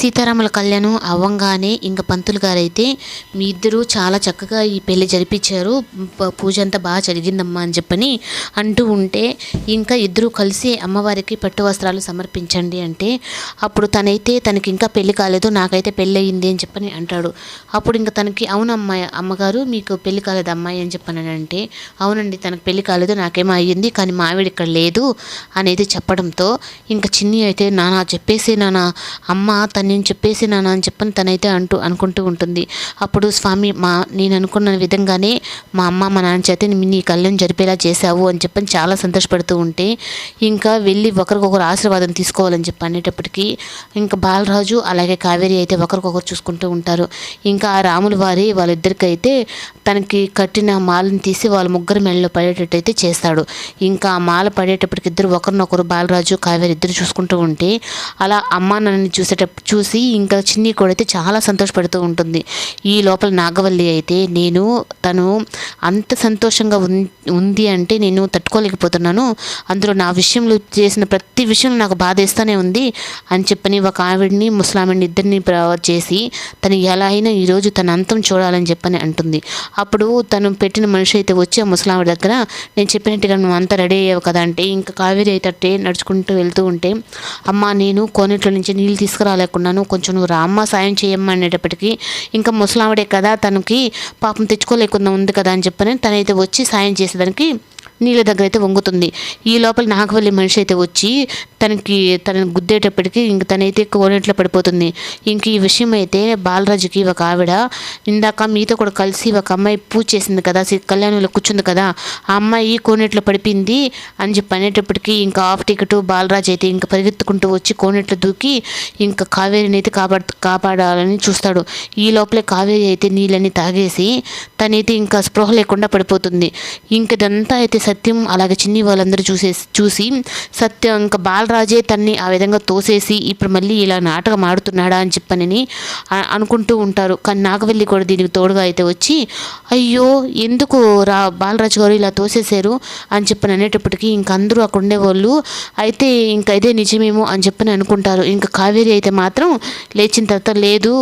సీతారాముల కళ్యాణం అవ్వంగానే ఇంక పంతులు గారైతే మీ ఇద్దరు చాలా చక్కగా ఈ పెళ్ళి జరిపించారు ప- పూజ అంతా బాగా జరిగిందమ్మా అని చెప్పని అంటూ ఉంటే ఇంకా ఇద్దరు కలిసి అమ్మవారికి పట్టు వస్త్రాలు సమర్పించండి అంటే అప్పుడు తనైతే తనకి ఇంకా పెళ్ళి కాలేదు నాకైతే పెళ్ళి అయ్యింది అని చెప్పని అంటాడు. అప్పుడు ఇంకా తనకి అవునమ్మా అమ్మగారు మీకు పెళ్ళి కాలేదు అమ్మాయి అని చెప్పని అంటే అవునండి తనకు పెళ్ళి కాలేదు నాకేమో అయ్యింది కానీ మావిడ ఇక్కడ లేదు అనేది చెప్పడంతో ఇంకా చిన్ని అయితే నానా చెప్పేసి నానా అమ్మ తను నేను చెప్పేసి నానా అని చెప్పని తనైతే అంటూ అనుకుంటూ ఉంటుంది. అప్పుడు స్వామి మా నేను అనుకున్న విధంగానే మా అమ్మ మా నాన్న చేత నీ కళ్ళను జరిపేలా చేశావు అని చెప్పని చాలా సంతోషపడుతూ ఉంటే ఇంకా వెళ్ళి ఒకరికొకరు ఆశీర్వాదం తీసుకోవాలని చెప్పి అనేటప్పటికీ ఇంకా బాలరాజు అలాగే కావేరి అయితే ఒకరికొకరు చూసుకుంటూ ఉంటారు. ఇంకా ఆ రాముల వారి వాళ్ళిద్దరికైతే తనకి కట్టిన మాలను తీసి వాళ్ళ ముగ్గురు పడేటట్టు పడేటట్టయితే చేస్తాడు. ఇంకా ఆ మాల పడేటప్పటికి ఇద్దరు ఒకరినొకరు బాలరాజు కావేరి ఇద్దరు చూసుకుంటూ ఉంటే అలా అమ్మ నన్ను చూసేటప్పుడు చూసి ఇంకా చిన్ని కూడా అయితే చాలా సంతోషపడుతూ ఉంటుంది. ఈ లోపల నాగవల్లి అయితే నేను తను అంత సంతోషంగా ఉంది అంటే నేను తట్టుకోలేకపోతున్నాను. అందులో నా విషయంలో చేసిన ప్రతి విషయం నాకు బాధేస్తూనే ఉంది అని చెప్పని ఒక ఆవిడ్ని ముసలామిడిని ఇద్దరిని చేసి తను ఎలా అయినా ఈరోజు తన అంతం చూడాలని చెప్పని అంటుంది. అప్పుడు తను పెట్టిన మనిషి అయితే వచ్చి ఆ ముసలామిడి దగ్గర నేను చెప్పినట్టుగా నువ్వు అంతా రెడీ అయ్యావు కదా అంటే ఇంకా కావేరి అయితే అట్టే నడుచుకుంటూ వెళ్తూ ఉంటే అమ్మ నేను కోనేట్లో నుంచి నీళ్ళు తీసుకురాలేకున్నాను కొంచెం నువ్వు రామ్మ సాయం చేయమ్మా అనేటప్పటికీ ఇంకా ముసలావిడే కదా తనకి పాపం తెచ్చుకోలేకుండా ఉంది కదా అని చెప్పని తనైతే వచ్చి సాయం చేసేదానికి నీళ్ళ దగ్గర అయితే వంగుతుంది. ఈ లోపల నాగవల్లి మనిషి అయితే వచ్చి తనకి తనని గుద్దేటప్పటికి ఇంక తనైతే కోనేట్లో పడిపోతుంది. ఇంక ఈ విషయం అయితే బాలరాజుకి ఒక ఆవిడ ఇందాక మీతో కూడా కలిసి ఒక అమ్మాయి పూజ చేసింది కదా కళ్యాణంలో కూర్చుంది కదా ఆ అమ్మాయి కోనేట్లో పడిపోయింది అని చెప్పి అనేటప్పటికి ఇంకా ఆఫ్ టికెట్ బాలరాజు అయితే ఇంకా పరిగెత్తుకుంటూ వచ్చి కోనేట్లో దూకి ఇంకా కావేరిని అయితే కాపాడు కాపాడాలని చూస్తాడు. ఈ లోపలే కావేరి అయితే నీళ్ళని తాగేసి తనైతే ఇంకా స్పృహ లేకుండా పడిపోతుంది. ఇంకదంతా అయితే సత్యం అలాగే చిన్ని వాళ్ళందరూ చూసేసి చూసి సత్యం ఇంకా బాల రాజే తన్ని ఆ విధంగా తోసేసి ఇప్పుడు మళ్ళీ ఇలా నాటకం ఆడుతున్నాడా అని చెప్పనని అనుకుంటూ ఉంటారు. కానీ నాగవల్లి కూడా దీనికి తోడుగా అయితే వచ్చి అయ్యో ఎందుకు రా బాలరాజు గారు ఇలా తోసేశారు? అని చెప్పని అనేటప్పటికీ ఇంక అందరూ అక్కడ ఉండేవాళ్ళు అయితే ఇంకా ఇదే నిజమేమో అని చెప్పని అనుకుంటారు. ఇంకా కావేరి అయితే మాత్రం లేచిన తర్వాత లేదు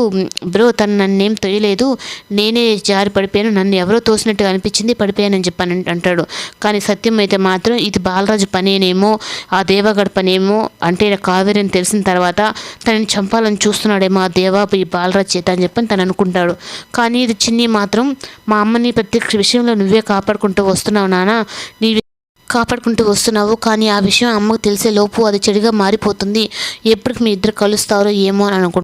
బ్రో తను నన్నేం తొయ్యలేదు నేనే జారి పడిపోయాను. నన్ను ఎవరో తోసినట్టుగా అనిపించింది పడిపోయానని చెప్పని అంటాడు. కానీ సత్యం అయితే మాత్రం ఇది బాలరాజు పనేనేమో ఆ దేవగడ పనేమో ఏమో అంటే కావేరి అని తెలిసిన తర్వాత తనని చంపాలని చూస్తున్నాడేమో ఆ దేవా ఈ బాలరాజ్ చేత అని చెప్పని తను అనుకుంటాడు. కానీ ఇది చిన్ని మాత్రం మా అమ్మని ప్రతి విషయంలో నువ్వే కాపాడుకుంటూ వస్తున్నావు నాన్న నీ కాపాడుకుంటూ వస్తున్నావు కానీ ఆ విషయం అమ్మకు తెలిసే లోపు అది చెడుగా మారిపోతుంది. ఎప్పటికి మీ ఇద్దరు కలుస్తారో ఏమో అని అనుకుంటున్నాను